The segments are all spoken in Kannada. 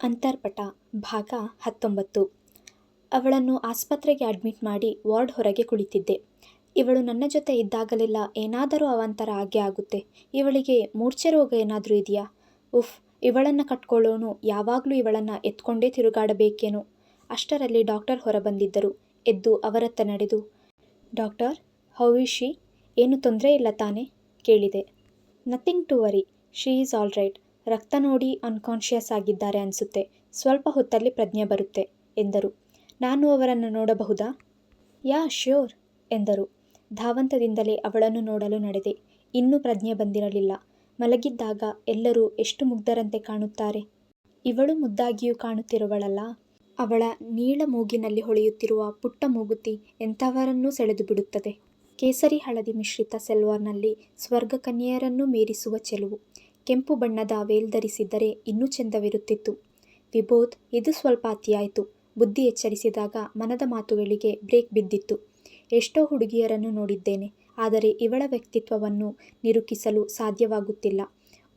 ಅಂತರ್ಪಟ, ಭಾಗ ಹತ್ತೊಂಬತ್ತು. ಅವಳನ್ನು ಆಸ್ಪತ್ರೆಗೆ ಅಡ್ಮಿಟ್ ಮಾಡಿ ವಾರ್ಡ್ ಹೊರಗೆ ಕುಳಿತಿದ್ದೆ. ಇವಳು ನನ್ನ ಜೊತೆ ಇದ್ದಾಗಲೆಲ್ಲ ಏನಾದರೂ ಅವಾಂತರ ಆಗೇ ಆಗುತ್ತೆ. ಇವಳಿಗೆ ಮೂರ್ಛೆ ರೋಗ ಏನಾದರೂ ಇದೆಯಾ? ಉಫ್, ಇವಳನ್ನು ಕಟ್ಕೊಳ್ಳೋನು ಯಾವಾಗಲೂ ಇವಳನ್ನು ಎತ್ಕೊಂಡೇ ತಿರುಗಾಡಬೇಕೇನೋ. ಅಷ್ಟರಲ್ಲಿ ಡಾಕ್ಟರ್ ಹೊರಬಂದಿದ್ದರು. ಎದ್ದು ಅವರತ್ತ ನಡೆದು, ಡಾಕ್ಟರ್, ಹೌ ಇಸ್ ಶಿ? ಏನು ತೊಂದರೆ ಇಲ್ಲ ತಾನೇ? ಕೇಳಿದೆ. Nothing to worry, she is all right. ರಕ್ತ ನೋಡಿ ಅನ್ಕಾನ್ಷಿಯಸ್ ಆಗಿದ್ದಾರೆ ಅನಿಸುತ್ತೆ. ಸ್ವಲ್ಪ ಹೊತ್ತಲ್ಲಿ ಪ್ರಜ್ಞೆ ಬರುತ್ತೆ, ಎಂದರು. ನಾನು ಅವರನ್ನು ನೋಡಬಹುದಾ? ಯಾ, ಶ್ಯೂರ್, ಎಂದರು. ಧಾವಂತದಿಂದಲೇ ಅವಳನ್ನು ನೋಡಲು ನಡೆದೆ. ಇನ್ನೂ ಪ್ರಜ್ಞೆ ಬಂದಿರಲಿಲ್ಲ. ಮಲಗಿದ್ದಾಗ ಎಲ್ಲರೂ ಎಷ್ಟು ಮುಗ್ಧರಂತೆ ಕಾಣುತ್ತಾರೆ. ಇವಳು ಮುದ್ದಾಗಿಯೂ ಕಾಣುತ್ತಿರುವಳಲ್ಲ. ಅವಳ ನೀಳ ಮೂಗಿನಲ್ಲಿ ಹೊಳೆಯುತ್ತಿರುವ ಪುಟ್ಟ ಮೂಗುತಿ ಎಂಥವರನ್ನೂ ಸೆಳೆದು ಬಿಡುತ್ತದೆ. ಕೇಸರಿ ಹಳದಿ ಮಿಶ್ರಿತ ಸೆಲ್ವಾರ್ನಲ್ಲಿ ಸ್ವರ್ಗಕನ್ಯೆಯರನ್ನು ಮೀರಿಸುವ ಚೆಲುವು. ಕೆಂಪು ಬಣ್ಣದ ವೇಲ್ ಧರಿಸಿದ್ದರೆ ಇನ್ನೂ ಚೆಂದವಿರುತ್ತಿತ್ತು. ವಿಬೋಧ್, ಇದು ಸ್ವಲ್ಪ ಅತಿಯಾಯಿತು. ಬುದ್ಧಿ ಎಚ್ಚರಿಸಿದಾಗ ಮನದ ಮಾತುಗಳಿಗೆ ಬ್ರೇಕ್ ಬಿದ್ದಿತ್ತು. ಎಷ್ಟೋ ಹುಡುಗಿಯರನ್ನು ನೋಡಿದ್ದೇನೆ. ಆದರೆ ಇವಳ ವ್ಯಕ್ತಿತ್ವವನ್ನು ನಿರೂಪಿಸಲು ಸಾಧ್ಯವಾಗುತ್ತಿಲ್ಲ.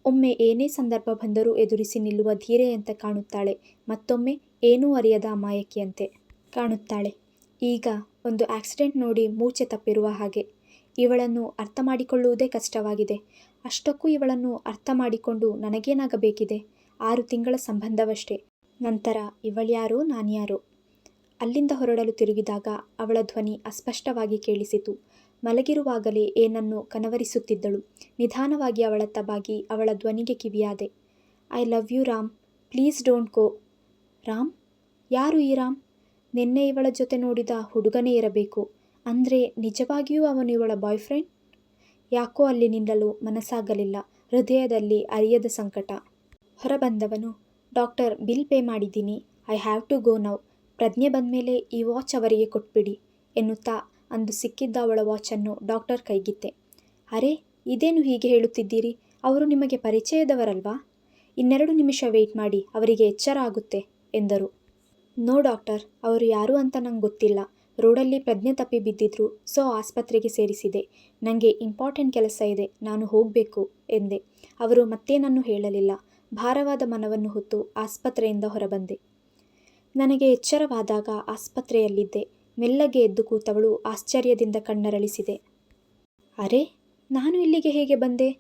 ಒಮ್ಮೆ ಏನೇ ಸಂದರ್ಭ ಬಂದರೂ ಎದುರಿಸಿ ನಿಲ್ಲುವ ಧೀರೆಯಂತೆ ಕಾಣುತ್ತಾಳೆ. ಮತ್ತೊಮ್ಮೆ ಏನೂ ಅರಿಯದ ಅಮಾಯಕಿಯಂತೆ ಕಾಣುತ್ತಾಳೆ. ಈಗ ಒಂದು ಆಕ್ಸಿಡೆಂಟ್ ನೋಡಿ ಮೂರ್ಛೆ ತಪ್ಪಿರುವ ಹಾಗೆ. ಇವಳನ್ನು ಅರ್ಥ ಮಾಡಿಕೊಳ್ಳುವುದೇ ಕಷ್ಟವಾಗಿದೆ. ಅಷ್ಟಕ್ಕೂ ಇವಳನ್ನು ಅರ್ಥ ಮಾಡಿಕೊಂಡು ನನಗೇನಾಗಬೇಕಿದೆ? ಆರು ತಿಂಗಳ ಸಂಬಂಧವಷ್ಟೇ. ನಂತರ, ಇವಳ್ಯಾರೋ? ನಾನ್ಯಾರೋ? ಅಲ್ಲಿಂದ ಹೊರಡಲು ತಿರುಗಿದಾಗ ಅವಳ ಧ್ವನಿ ಅಸ್ಪಷ್ಟವಾಗಿ ಕೇಳಿಸಿತು. ಮಲಗಿರುವಾಗಲೇ ಏನನ್ನು ಕನವರಿಸುತ್ತಿದ್ದಳು. ನಿಧಾನವಾಗಿ ಅವಳತ್ತ ಬಾಗಿ ಅವಳ ಧ್ವನಿಗೆ ಕಿವಿಯಾದೆ. I love you, Ram. Please don't go. Ram? ಯಾರು ಈ ರಾಮ್? ನಿನ್ನೆ ಇವಳ ಜೊತೆ ನೋಡಿದ ಹುಡುಗನೇ ಇರಬೇಕು. ಅಂದರೆ ನಿಜವಾಗಿಯೂ ಅವನು ಇವಳ ಬಾಯ್ ಫ್ರೆಂಡ್ ಯಾಕೋ ಅಲ್ಲಿ ನಿಲ್ಲಲು ಮನಸ್ಸಾಗಲಿಲ್ಲ. ಹೃದಯದಲ್ಲಿ ಅರಿಯದ ಸಂಕಟ. ಹೊರಬಂದವನು, ಡಾಕ್ಟರ್, ಬಿಲ್ ಪೇ ಮಾಡಿದ್ದೀನಿ. I have to go now. ಪ್ರಜ್ಞೆ ಬಂದಮೇಲೆ ಈ ವಾಚ್ ಅವರಿಗೆ ಕೊಟ್ಬಿಡಿ, ಎನ್ನುತ್ತಾ ಅಂದು ಸಿಕ್ಕಿದ್ದ ಅವಳ ವಾಚನ್ನು ಡಾಕ್ಟರ್ ಕೈಗಿತ್ತೆ. ಅರೆ, ಇದೇನು ಹೀಗೆ ಹೇಳುತ್ತಿದ್ದೀರಿ? ಅವರು ನಿಮಗೆ ಪರಿಚಯದವರಲ್ವಾ? ಇನ್ನೆರಡು ನಿಮಿಷ ವೆಯ್ಟ್ ಮಾಡಿ, ಅವರಿಗೆ ಎಚ್ಚರ ಆಗುತ್ತೆ, ಎಂದರು. ನೋ ಡಾಕ್ಟರ್, ಅವರು ಯಾರು ಅಂತ ನಂಗೆ ಗೊತ್ತಿಲ್ಲ. ರೋಡಲ್ಲಿ ಪ್ರಜ್ಞೆ ತಪ್ಪಿ ಬಿದ್ದಿದ್ರು, ಸೊ ಆಸ್ಪತ್ರೆಗೆ ಸೇರಿಸಿದೆ. ನನಗೆ ಇಂಪಾರ್ಟೆಂಟ್ ಕೆಲಸ ಇದೆ, ನಾನು ಹೋಗಬೇಕು, ಎಂದೆ. ಅವರು ಮತ್ತೇನನ್ನು ಹೇಳಲಿಲ್ಲ. ಭಾರವಾದ ಮನವನ್ನು ಹೊತ್ತು ಆಸ್ಪತ್ರೆಯಿಂದ ಹೊರಬಂದೆ. ನನಗೆ ಎಚ್ಚರವಾದಾಗ ಆಸ್ಪತ್ರೆಯಲ್ಲಿದ್ದೆ. ಮೆಲ್ಲಗೆ ಎದ್ದು ಕೂತವಳು ಆಶ್ಚರ್ಯದಿಂದ ಕಣ್ಣರಳಿಸಿದೆ. ಅರೆ, ನಾನು ಇಲ್ಲಿಗೆ ಹೇಗೆ ಬಂದೆ?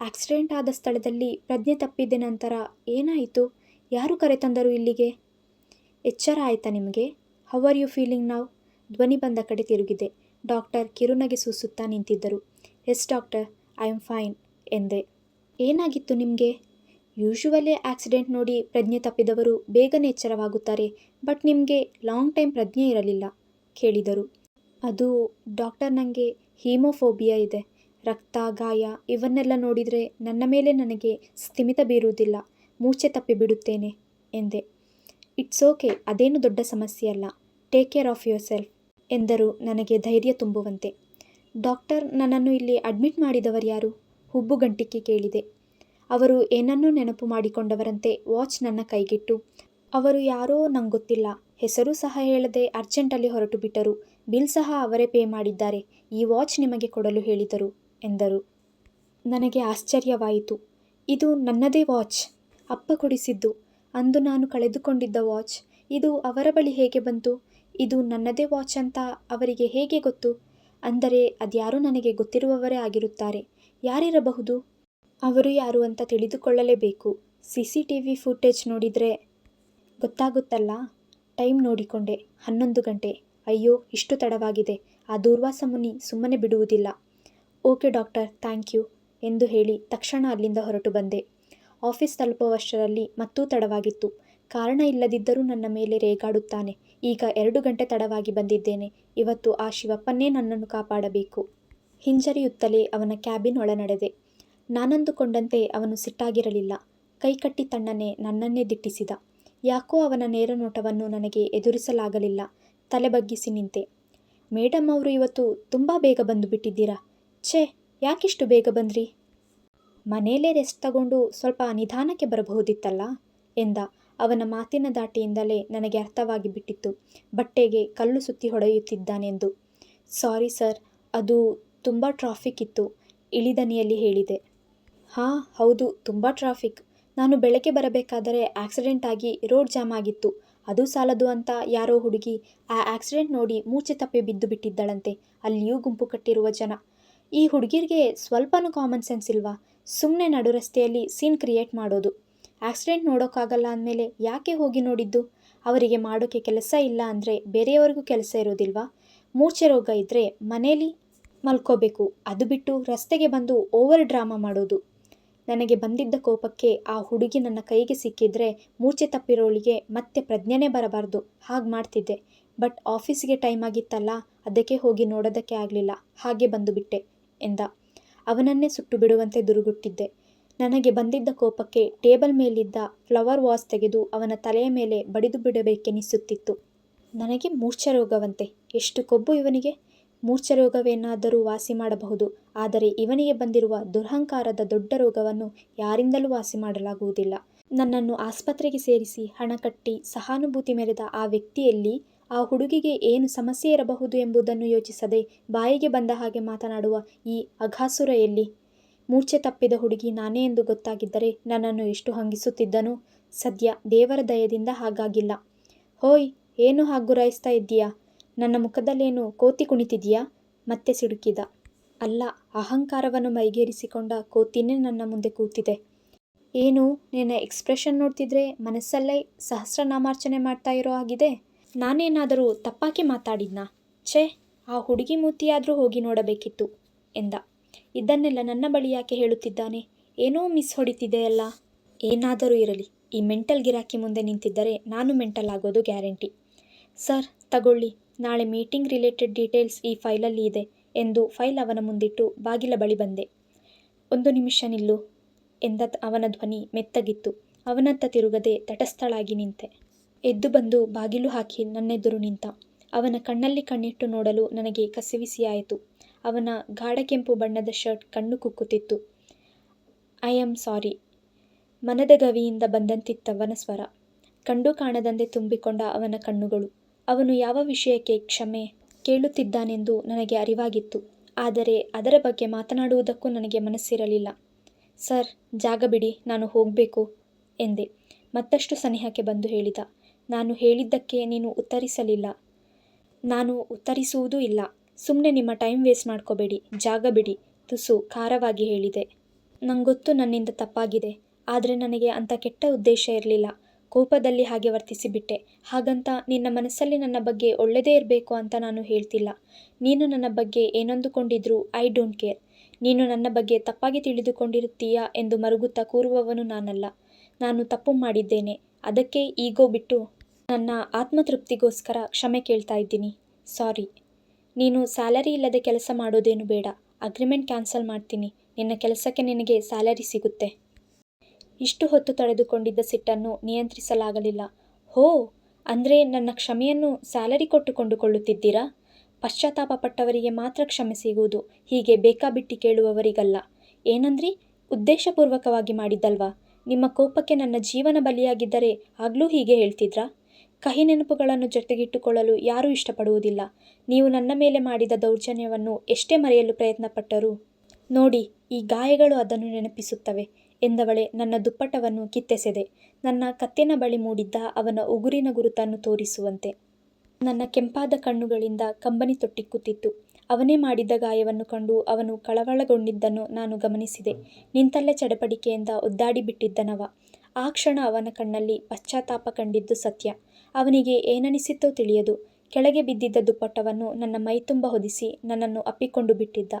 ಆಕ್ಸಿಡೆಂಟ್ ಆದ ಸ್ಥಳದಲ್ಲಿ ಪ್ರಜ್ಞೆ ತಪ್ಪಿದ್ದ ನಂತರ ಏನಾಯಿತು? ಯಾರು ಕರೆತಂದರು ಇಲ್ಲಿಗೆ? ಎಚ್ಚರ ಆಯ್ತಾ ನಿಮಗೆ? ಹೌ ಆರ್ ಯು ಫೀಲಿಂಗ್ ನಾವು ಧ್ವನಿ ಬಂದ ಕಡೆ ತಿರುಗಿದೆ ಡಾಕ್ಟರ್ ಕಿರುನಗೆ ಸೂಸುತ್ತಾ ನಿಂತಿದ್ದರು. Yes doctor, I am fine, ಎಂದೆ. ಏನಾಗಿತ್ತು ನಿಮಗೆ? ಯೂಶುವಲಿ ಆಕ್ಸಿಡೆಂಟ್ ನೋಡಿ ಪ್ರಜ್ಞೆ ತಪ್ಪಿದವರು ಬೇಗನೆ ಎಚ್ಚರವಾಗುತ್ತಾರೆ, ಬಟ್ ನಿಮಗೆ ಲಾಂಗ್ ಟೈಮ್ ಪ್ರಜ್ಞೆ ಇರಲಿಲ್ಲ, ಕೇಳಿದರು. ಅದು ಡಾಕ್ಟರ್ ನನಗೆ ಹೀಮೋಫೋಬಿಯಾ ಇದೆ. ರಕ್ತ, ಗಾಯ ಇವನ್ನೆಲ್ಲ ನೋಡಿದರೆ ನನ್ನ ಮೇಲೆ ನನಗೆ ಸ್ಥಿಮಿತ ಬೀರುವುದಿಲ್ಲ. ಮೂಚೆ ತಪ್ಪಿ ಬಿಡುತ್ತೇನೆ, ಎಂದೆ. ಇಟ್ಸ್ ಓಕೆ, ಅದೇನು ದೊಡ್ಡ ಸಮಸ್ಯೆ ಅಲ್ಲ. Take care of yourself ಎಂದರು. ನನಗೆ ಧೈರ್ಯ ತುಂಬುವಂತೆ. ಡಾಕ್ಟರ್, ನನ್ನನ್ನು ಇಲ್ಲಿ ಅಡ್ಮಿಟ್ ಮಾಡಿದವರು ಯಾರು? ಹುಬ್ಬುಗಂಟಿಕ್ಕಿ ಕೇಳಿದೆ. ಅವರು ಏನನ್ನೂ ನೆನಪು ಮಾಡಿಕೊಂಡವರಂತೆ ವಾಚ್ ನನ್ನ ಕೈಗಿಟ್ಟು. ಅವರು ಯಾರೋ ಗೊತ್ತಿಲ್ಲ ಹೆಸರು ಸಹ ಹೇಳದೆ ಅರ್ಜೆಂಟಲ್ಲಿ ಹೊರಟು ಬಿಟ್ಟರು. ಬಿಲ್ ಸಹ ಅವರೇ ಪೇ ಮಾಡಿದ್ದಾರೆ. ಈ ವಾಚ್ ನಿಮಗೆ ಕೊಡಲು ಹೇಳಿದರು, ಎಂದರು. ನನಗೆ ಆಶ್ಚರ್ಯವಾಯಿತು. ಇದು ನನ್ನದೇ ವಾಚ್. ಅಪ್ಪ ಕೊಡಿಸಿದ್ದು. ಅಂದು ನಾನು ಕಳೆದುಕೊಂಡಿದ್ದ ವಾಚ್. ಇದು ಅವರ ಬಳಿ ಹೇಗೆ ಬಂತು? ಇದು ನನ್ನದೇ ವಾಚ್ ಅಂತ ಅವರಿಗೆ ಹೇಗೆ ಗೊತ್ತು? ಅಂದರೆ ಅದ್ಯಾರೂ ನನಗೆ ಗೊತ್ತಿರುವವರೇ ಆಗಿರುತ್ತಾರೆ. ಯಾರಿರಬಹುದು? ಅವರು ಯಾರು ಅಂತ ತಿಳಿದುಕೊಳ್ಳಲೇಬೇಕು. C C T V footage ನೋಡಿದರೆ ಗೊತ್ತಾಗುತ್ತಲ್ಲ? ಟೈಮ್ ನೋಡಿಕೊಂಡೆ. ಹನ್ನೊಂದು ಗಂಟೆ. ಅಯ್ಯೋ, ಇಷ್ಟು ತಡವಾಗಿದೆ. ಆ ದೂರ್ವಾಸ ಮುನಿ ಸುಮ್ಮನೆ ಬಿಡುವುದಿಲ್ಲ. ಓಕೆ ಡಾಕ್ಟರ್, ಥ್ಯಾಂಕ್ ಯು ಎಂದು ಹೇಳಿ ತಕ್ಷಣ ಅಲ್ಲಿಂದ ಹೊರಟು ಬಂದೆ. ಆಫೀಸ್ ತಲುಪುವಷ್ಟರಲ್ಲಿ ಮತ್ತೂ ತಡವಾಗಿತ್ತು. ಕಾರಣ ಇಲ್ಲದಿದ್ದರೂ ನನ್ನ ಮೇಲೆ ರೇಗಾಡುತ್ತಾನೆ. ಈಗ ಎರಡು ಗಂಟೆ ತಡವಾಗಿ ಬಂದಿದ್ದೇನೆ. ಇವತ್ತು ಆ ಶಿವಪ್ಪನ್ನೇ ನನ್ನನ್ನು ಕಾಪಾಡಬೇಕು. ಹಿಂಜರಿಯುತ್ತಲೇ ಅವನ ಕ್ಯಾಬಿನ್ ಒಳನಡೆದೆ. ನಾನಂದುಕೊಂಡಂತೆ ಅವನು ಸಿಟ್ಟಾಗಿರಲಿಲ್ಲ. ಕೈಕಟ್ಟಿ ತಣ್ಣನೆ ನನ್ನನ್ನೇ ದಿಟ್ಟಿಸಿದ. ಯಾಕೋ ಅವನ ನೇರ ನೋಟವನ್ನು ನನಗೆ ಎದುರಿಸಲಾಗಲಿಲ್ಲ. ತಲೆ ಬಗ್ಗಿಸಿ ನಿಂತೆ. ಮೇಡಮ್ ಅವರು ಇವತ್ತು ತುಂಬ ಬೇಗ ಬಂದು ಬಿಟ್ಟಿದ್ದೀರಾ? ಛೇ, ಯಾಕಿಷ್ಟು ಬೇಗ ಬಂದ್ರಿ? ಮನೆಯಲ್ಲೇ ರೆಸ್ಟ್ ತಗೊಂಡು ಸ್ವಲ್ಪ ನಿಧಾನಕ್ಕೆ ಬರಬಹುದಿತ್ತಲ್ಲ? ಎಂದ. ಅವನ ಮಾತಿನ ದಾಟಿಯಿಂದಲೇ ನನಗೆ ಅರ್ಥವಾಗಿ ಬಿಟ್ಟಿತ್ತು ಬಟ್ಟೆಗೆ ಕಲ್ಲು ಸುತ್ತಿ ಹೊಡೆಯುತ್ತಿದ್ದಾನೆಂದು. ಸಾರಿ ಸರ್, ಅದು ತುಂಬ ಟ್ರಾಫಿಕ್ ಇತ್ತು, ಇಳಿದನಿಯಲ್ಲಿ ಹೇಳಿದೆ. ಹಾಂ, ಹೌದು, ತುಂಬ ಟ್ರಾಫಿಕ್. ನಾನು ಬೆಳಗ್ಗೆ ಬರಬೇಕಾದರೆ ಆಕ್ಸಿಡೆಂಟ್ ಆಗಿ ರೋಡ್ ಜಾಮ್ ಆಗಿತ್ತು. ಅದು ಸಾಲದು ಅಂತ ಯಾರೋ ಹುಡುಗಿ ಆ ಆಕ್ಸಿಡೆಂಟ್ ನೋಡಿ ಮೂಚೆ ತಪ್ಪಿ ಬಿದ್ದು ಬಿಟ್ಟಿದ್ದಳಂತೆ. ಅಲ್ಲಿಯೂ ಗುಂಪು ಕಟ್ಟಿರುವ ಜನ. ಈ ಹುಡುಗಿರಿಗೆ ಸ್ವಲ್ಪನೂ ಕಾಮನ್ ಸೆನ್ಸ್ ಇಲ್ವಾ? ಸುಮ್ಮನೆ ನಡು ರಸ್ತೆಯಲ್ಲಿ ಸೀನ್ ಕ್ರಿಯೇಟ್ ಮಾಡೋದು. ಆಕ್ಸಿಡೆಂಟ್ ನೋಡೋಕ್ಕಾಗಲ್ಲ ಅಂದಮೇಲೆ ಯಾಕೆ ಹೋಗಿ ನೋಡಿದ್ದು? ಅವರಿಗೆ ಮಾಡೋಕ್ಕೆ ಕೆಲಸ ಇಲ್ಲ ಅಂದರೆ ಬೇರೆಯವರಿಗೂ ಕೆಲಸ ಇರೋದಿಲ್ವಾ? ಮೂರ್ಛೆ ರೋಗ ಇದ್ದರೆ ಮನೇಲಿ ಮಲ್ಕೋಬೇಕು. ಅದು ಬಿಟ್ಟು ರಸ್ತೆಗೆ ಬಂದು ಓವರ್ ಡ್ರಾಮಾ ಮಾಡೋದು. ನನಗೆ ಬಂದಿದ್ದ ಕೋಪಕ್ಕೆ ಆ ಹುಡುಗಿ ನನ್ನ ಕೈಗೆ ಸಿಕ್ಕಿದ್ರೆ ಮೂರ್ಛೆ ತಪ್ಪಿರೋಳಿಗೆ ಮತ್ತೆ ಪ್ರಜ್ಞೆನೇ ಬರಬಾರ್ದು. ಹಾಗೆ ಮಾಡ್ತಿದ್ದೆ. ಬಟ್ ಆಫೀಸಿಗೆ ಟೈಮ್ ಆಗಿತ್ತಲ್ಲ, ಅದಕ್ಕೆ ಹೋಗಿ ನೋಡೋದಕ್ಕೆ ಆಗಲಿಲ್ಲ. ಹಾಗೆ ಬಂದು ಬಿಟ್ಟೆ ಎಂದ. ಅವನನ್ನೇ ಸುಟ್ಟು ಬಿಡುವಂತೆ ದುರುಗುಟ್ಟಿದ್ದೆ. ನನಗೆ ಬಂದಿದ್ದ ಕೋಪಕ್ಕೆ ಟೇಬಲ್ ಮೇಲಿದ್ದ ಫ್ಲವರ್ ವಾಸ್ ತೆಗೆದು ಅವನ ತಲೆಯ ಮೇಲೆ ಬಡಿದು ಬಿಡಬೇಕೆನಿಸುತ್ತಿತ್ತು. ನನಗೆ ಮೂರ್ಛೆ ರೋಗವಂತೆ. ಎಷ್ಟು ಕೊಬ್ಬು ಇವನಿಗೆ? ಮೂರ್ಛೆ ರೋಗವೇನಾದರೂ ವಾಸಿ ಮಾಡಬಹುದು. ಆದರೆ ಇವನಿಗೆ ಬಂದಿರುವ ದುರಹಂಕಾರದ ದೊಡ್ಡ ರೋಗವನ್ನು ಯಾರಿಂದಲೂ ವಾಸಿ ಮಾಡಲಾಗುವುದಿಲ್ಲ. ನನ್ನನ್ನು ಆಸ್ಪತ್ರೆಗೆ ಸೇರಿಸಿ ಹಣ ಕಟ್ಟಿ ಸಹಾನುಭೂತಿ ಮೆರೆದ ಆ ವ್ಯಕ್ತಿಯಲ್ಲಿ ಆ ಹುಡುಗಿಗೆ ಏನು ಸಮಸ್ಯೆ ಇರಬಹುದು ಎಂಬುದನ್ನು ಯೋಚಿಸದೆ ಬಾಯಿಗೆ ಬಂದ ಹಾಗೆ ಮಾತನಾಡುವ ಈ ಅಘಾಸುರ ಎಲ್ಲಿ ಮೂರ್ಛೆ ತಪ್ಪಿದ ಹುಡುಗಿ ನಾನೇ ಎಂದು ಗೊತ್ತಾಗಿದ್ದರೆ ನನ್ನನ್ನು ಎಷ್ಟು ಹಂಗಿಸುತ್ತಿದ್ದನು. ಸದ್ಯ ದೇವರ ದಯದಿಂದ ಹಾಗಾಗಿಲ್ಲ. ಹೋಯ್, ಏನು ಹಾಗುರಾಯಿಸ್ತಾ ಗುರಾಯಿಸ್ತಾ ಇದ್ದೀಯಾ? ನನ್ನ ಮುಖದಲ್ಲೇನು ಕೋತಿ ಕುಣಿತಿದೆಯಾ ಮತ್ತೆ ಸಿಡುಕಿದ. ಅಲ್ಲ, ಅಹಂಕಾರವನ್ನು ಮೈಗೇರಿಸಿಕೊಂಡ ಕೋತಿನೇ ನನ್ನ ಮುಂದೆ ಕೂತಿದೆ. ಏನು, ನಿನ್ನ ಎಕ್ಸ್ಪ್ರೆಷನ್ ನೋಡ್ತಿದ್ರೆ ಮನಸ್ಸಲ್ಲೇ ಸಹಸ್ರನಾಮಾರ್ಚನೆ ಮಾಡ್ತಾ ಇರೋ ಆಗಿದೆ ನಾನೇನಾದರೂ ತಪ್ಪಾಗಿ ಮಾತಾಡಿದ್ನಾ? ಛೇ, ಆ ಹುಡುಗಿ ಮೂತಿಯಾದರೂ ಹೋಗಿ ನೋಡಬೇಕಿತ್ತು, ಎಂದ. ಇದನ್ನೆಲ್ಲ ನನ್ನ ಬಳಿ ಯಾಕೆ ಹೇಳುತ್ತಿದ್ದಾನೆ? ಏನೋ ಮಿಸ್ ಹೊಡಿತಿದೆಯಲ್ಲ ಏನಾದರೂ ಇರಲಿ, ಈ ಮೆಂಟಲ್ ಗಿರಾಕಿ ಮುಂದೆ ನಿಂತಿದ್ದರೆ ನಾನು ಮೆಂಟಲ್ ಆಗೋದು ಗ್ಯಾರಂಟಿ. ಸರ್, ತಗೊಳ್ಳಿ. ನಾಳೆ ಮೀಟಿಂಗ್ ರಿಲೇಟೆಡ್ ಡೀಟೇಲ್ಸ್ ಈ ಫೈಲಲ್ಲಿ ಇದೆ ಎಂದು ಫೈಲ್ ಅವನ ಮುಂದಿಟ್ಟು ಬಾಗಿಲ ಬಳಿ ಬಂದೆ. ಒಂದು ನಿಮಿಷ ನಿಲ್ಲು ಎಂದ ಅವನ ಧ್ವನಿ ಮೆತ್ತಗಿತ್ತು. ಅವನತ್ತ ತಿರುಗದೆ ತಟಸ್ಥಳಾಗಿ ನಿಂತೆ. ಎದ್ದು ಬಂದು ಬಾಗಿಲು ಹಾಕಿ ನನ್ನೆದುರು ನಿಂತ. ಅವನ ಕಣ್ಣಲ್ಲಿ ಕಣ್ಣಿಟ್ಟು ನೋಡಲು ನನಗೆ ಕಸಿವಿಸಿಯಾಯಿತು. ಅವನ ಗಾಢ ಕೆಂಪು ಬಣ್ಣದ ಶರ್ಟ್ ಕಣ್ಣು ಕುಕ್ಕುತ್ತಿತ್ತು. I am sorry. ಮನದ ಗವಿಯಿಂದ ಬಂದಂತಿತ್ತವನ ಸ್ವರ ಕಂಡು ಕಾಣದಂತೆ ತುಂಬಿಕೊಂಡ ಅವನ ಕಣ್ಣುಗಳು. ಅವನು ಯಾವ ವಿಷಯಕ್ಕೆ ಕ್ಷಮೆ ಕೇಳುತ್ತಿದ್ದಾನೆಂದು ನನಗೆ ಅರಿವಾಗಿತ್ತು. ಆದರೆ ಅದರ ಬಗ್ಗೆ ಮಾತನಾಡುವುದಕ್ಕೂ ನನಗೆ ಮನಸ್ಸಿರಲಿಲ್ಲ. ಸರ್, ಜಾಗ ಬಿಡಿ, ನಾನು ಹೋಗಬೇಕು, ಎಂದೆ. ಮತ್ತಷ್ಟು ಸನಿಹಕ್ಕೆ ಬಂದು ಹೇಳಿದ. ನಾನು ಹೇಳಿದ್ದಕ್ಕೆ ನೀನು ಉತ್ತರಿಸಲಿಲ್ಲ. ನಾನು ಉತ್ತರಿಸುವುದೂ ಇಲ್ಲ. ಸುಮ್ಮನೆ ನಿಮ್ಮ ಟೈಮ್ ವೇಸ್ಟ್ ಮಾಡ್ಕೋಬೇಡಿ, ಜಾಗ ಬಿಡಿ, ತುಸು ಖಾರವಾಗಿ ಹೇಳಿದೆ. ನಂಗೊತ್ತು ನನ್ನಿಂದ ತಪ್ಪಾಗಿದೆ, ಆದರೆ ನನಗೆ ಅಂಥ ಕೆಟ್ಟ ಉದ್ದೇಶ ಇರಲಿಲ್ಲ. ಕೋಪದಲ್ಲಿ ಹಾಗೆ ವರ್ತಿಸಿಬಿಟ್ಟೆ ಹಾಗಂತ ನಿನ್ನ ಮನಸ್ಸಲ್ಲಿ ನನ್ನ ಬಗ್ಗೆ ಒಳ್ಳೆಯದೇ ಇರಬೇಕು ಅಂತ ನಾನು ಹೇಳ್ತಿಲ್ಲ. ನೀನು ನನ್ನ ಬಗ್ಗೆ ಏನೊಂದುಕೊಂಡಿದ್ರೂ ಐ ಡೋಂಟ್ ಕೇರ್ ನೀನು ನನ್ನ ಬಗ್ಗೆ ತಪ್ಪಾಗಿ ತಿಳಿದುಕೊಂಡಿರುತ್ತೀಯಾ ಎಂದು ಮರುಗುತ್ತಾ ಕೂರುವವನು ನಾನಲ್ಲ. ನಾನು ತಪ್ಪು ಮಾಡಿದ್ದೇನೆ. ಅದಕ್ಕೆ ಈಗೋ ಬಿಟ್ಟು ನನ್ನ ಆತ್ಮತೃಪ್ತಿಗೋಸ್ಕರ ಕ್ಷಮೆ ಕೇಳ್ತಾ ಇದ್ದೀನಿ. ಸಾರಿ. ನೀನು ಸ್ಯಾಲರಿ ಇಲ್ಲದೆ ಕೆಲಸ ಮಾಡೋದೇನು ಬೇಡ. ಅಗ್ರಿಮೆಂಟ್ ಕ್ಯಾನ್ಸಲ್ ಮಾಡ್ತೀನಿ. ನಿನ್ನ ಕೆಲಸಕ್ಕೆ ನಿನಗೆ ಸ್ಯಾಲರಿ ಸಿಗುತ್ತೆ. ಇಷ್ಟು ಹೊತ್ತು ತಡೆದುಕೊಂಡಿದ್ದ ಸಿಟ್ಟನ್ನು ನಿಯಂತ್ರಿಸಲಾಗಲಿಲ್ಲ. ಹೋ, ಅಂದರೆ ನನ್ನ ಕ್ಷಮೆಯನ್ನು ಸ್ಯಾಲರಿ ಕೊಟ್ಟು ಕೊಂಡುಕೊಳ್ಳುತ್ತಿದ್ದೀರಾ ಪಶ್ಚಾತ್ತಾಪ ಪಟ್ಟವರಿಗೆ ಮಾತ್ರ ಕ್ಷಮೆ ಸಿಗುವುದು, ಹೀಗೆ ಬೇಕಾಬಿಟ್ಟಿ ಕೇಳುವವರಿಗಲ್ಲ. ಏನಂದ್ರಿ? ಉದ್ದೇಶಪೂರ್ವಕವಾಗಿ ಮಾಡಿದ್ದಲ್ವಾ? ನಿಮ್ಮ ಕೋಪಕ್ಕೆ ನನ್ನ ಜೀವನ ಬಲಿಯಾಗಿದ್ದರೆ ಆಗಲೂ ಹೀಗೆ ಹೇಳ್ತಿದ್ರಾ? ಕಹಿ ನೆನಪುಗಳನ್ನು ಜೊತೆಗಿಟ್ಟುಕೊಳ್ಳಲು ಯಾರೂ ಇಷ್ಟಪಡುವುದಿಲ್ಲ. ನೀವು ನನ್ನ ಮೇಲೆ ಮಾಡಿದ ದೌರ್ಜನ್ಯವನ್ನು ಎಷ್ಟೇ ಮರೆಯಲು ಪ್ರಯತ್ನಪಟ್ಟರೂ ನೋಡಿ, ಈ ಗಾಯಗಳು ಅದನ್ನು ನೆನಪಿಸುತ್ತವೆ ಎಂದವಳೆ ನನ್ನ ದುಪ್ಪಟವನ್ನು ಕಿತ್ತೆಸೆದೆ. ನನ್ನ ಕತ್ತಿನ ಬಳಿ ಮೂಡಿದ್ದ ಅವನ ಉಗುರಿನ ಗುರುತನ್ನು ತೋರಿಸುವಂತೆ. ನನ್ನ ಕೆಂಪಾದ ಕಣ್ಣುಗಳಿಂದ ಕಂಬನಿ ತೊಟ್ಟಿಕ್ಕುತ್ತಿತ್ತು. ಅವನೇ ಮಾಡಿದ್ದ ಗಾಯವನ್ನು ಕಂಡು ಅವನು ಕಳವಳಗೊಂಡಿದ್ದನ್ನು ನಾನು ಗಮನಿಸಿದೆ. ನಿಂತಲ್ಲೇ ಚಡಪಡಿಕೆಯಿಂದ ಒದ್ದಾಡಿ ಬಿಟ್ಟಿದ್ದನವ ಆ ಕ್ಷಣ ಅವನ ಕಣ್ಣಲ್ಲಿ ಪಶ್ಚಾತ್ತಾಪ ಕಂಡಿದ್ದು ಸತ್ಯ. ಅವನಿಗೆ ಏನನಿಸಿತ್ತೋ ತಿಳಿಯದು. ಕೆಳಗೆ ಬಿದ್ದಿದ್ದ ದುಪ್ಪಟ್ಟವನ್ನು ನನ್ನ ಮೈತುಂಬ ಹೊದಿಸಿ ನನ್ನನ್ನು ಅಪ್ಪಿಕೊಂಡು ಬಿಟ್ಟಿದ್ದ.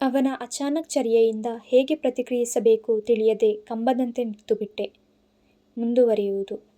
ಅವನ ಅಚಾನಕ್ ಚರ್ಯೆಯಿಂದ ಹೇಗೆ ಪ್ರತಿಕ್ರಿಯಿಸಬೇಕು ತಿಳಿಯದೆ ಕಂಬದಂತೆ ನಿಂತುಬಿಟ್ಟೆ. ಮುಂದುವರಿಯುವುದು.